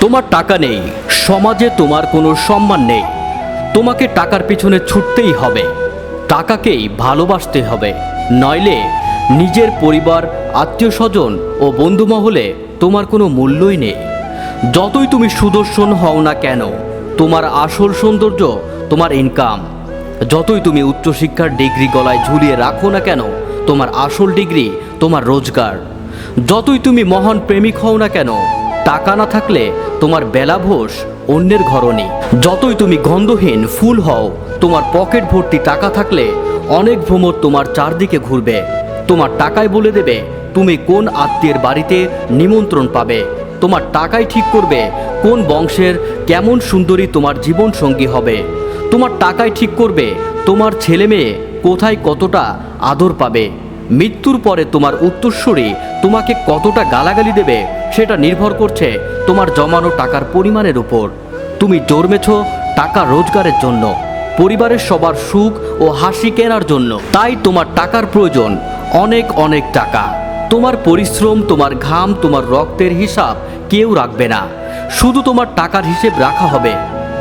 তোমার টাকা নেই, সমাজে তোমার কোনো সম্মান নেই। তোমাকে টাকার পিছনে ছুটতেই হবে। টাকাকেই ভালোবাসতে হবে। নইলে নিজের পরিবার আত্মীয় স্বজন ও বন্ধু মহলে তোমার কোনো মূল্যই নেই। যতই তুমি সুদর্শন হও না কেন, তোমার আসল সৌন্দর্য, তোমার ইনকাম যতই তুমি উচ্চশিক্ষার ডিগ্রি গলায় ঝুলিয়ে রাখো না কেন, তোমার আসল ডিগ্রি তোমার রোজগার। যতই তুমি মহান প্রেমিক হও না কেন টাকা না থাকলে তোমার বেলাভোষ অন্যের ঘরণী যতই তুমি গন্ধহীন ফুল হও, তোমার পকেট ভর্তি টাকা থাকলে অনেক ভ্রমর তোমার চারদিকে ঘুরবে। তোমার টাকায় বলে দেবে, তুমি কোন আত্মীয়ের বাড়িতে নিমন্ত্রণ পাবে? তোমার টাকাই ঠিক করবে কোন বংশের কেমন সুন্দরী তোমার জীবন সঙ্গী হবে? তোমার টাকাই ঠিক করবে তোমার ছেলে মেয়ে কোথায় কতটা আদর পাবে? মৃত্যুর পরে তোমার উত্তরস্বরী তোমাকে কতটা গালাগালি দেবে সেটা নির্ভর করছে তোমার জমানো টাকার পরিমাণের উপর। তুমি জন্মেছ টাকা রোজগারের জন্য, পরিবারের সবার সুখ ও হাসি কেনার জন্য। তাই তোমার টাকার প্রয়োজন অনেক অনেক টাকা। তোমার পরিশ্রম, তোমার ঘাম, তোমার রক্তের হিসাব কেউ রাখবে না। শুধু তোমার টাকার হিসেব রাখা হবে।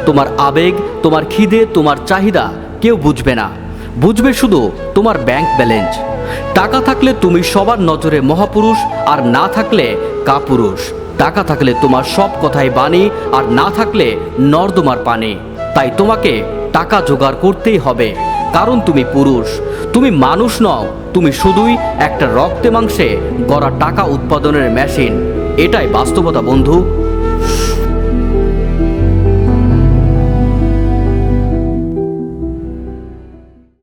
তোমার আবেগ, তোমার খিদে, তোমার চাহিদা কেউ বুঝবে না। বুঝবে শুধু তোমার ব্যাংক ব্যালেন্স টাকা থাকলে তুমি সবার নজরে মহাপুরুষ আর না থাকলে কাপুরুষ। টাকা থাকলে তোমার সব কথাই বাণী আর না থাকলে নর্দমার পানি। তাই তোমাকে টাকা জোগাড় করতেই হবে, কারণ তুমি পুরুষ। তুমি মানুষ নও, তুমি শুধুই একটা রক্তে মাংসে গড়া টাকা উৎপাদনের মেশিন। এটাই বাস্তবতা, বন্ধু।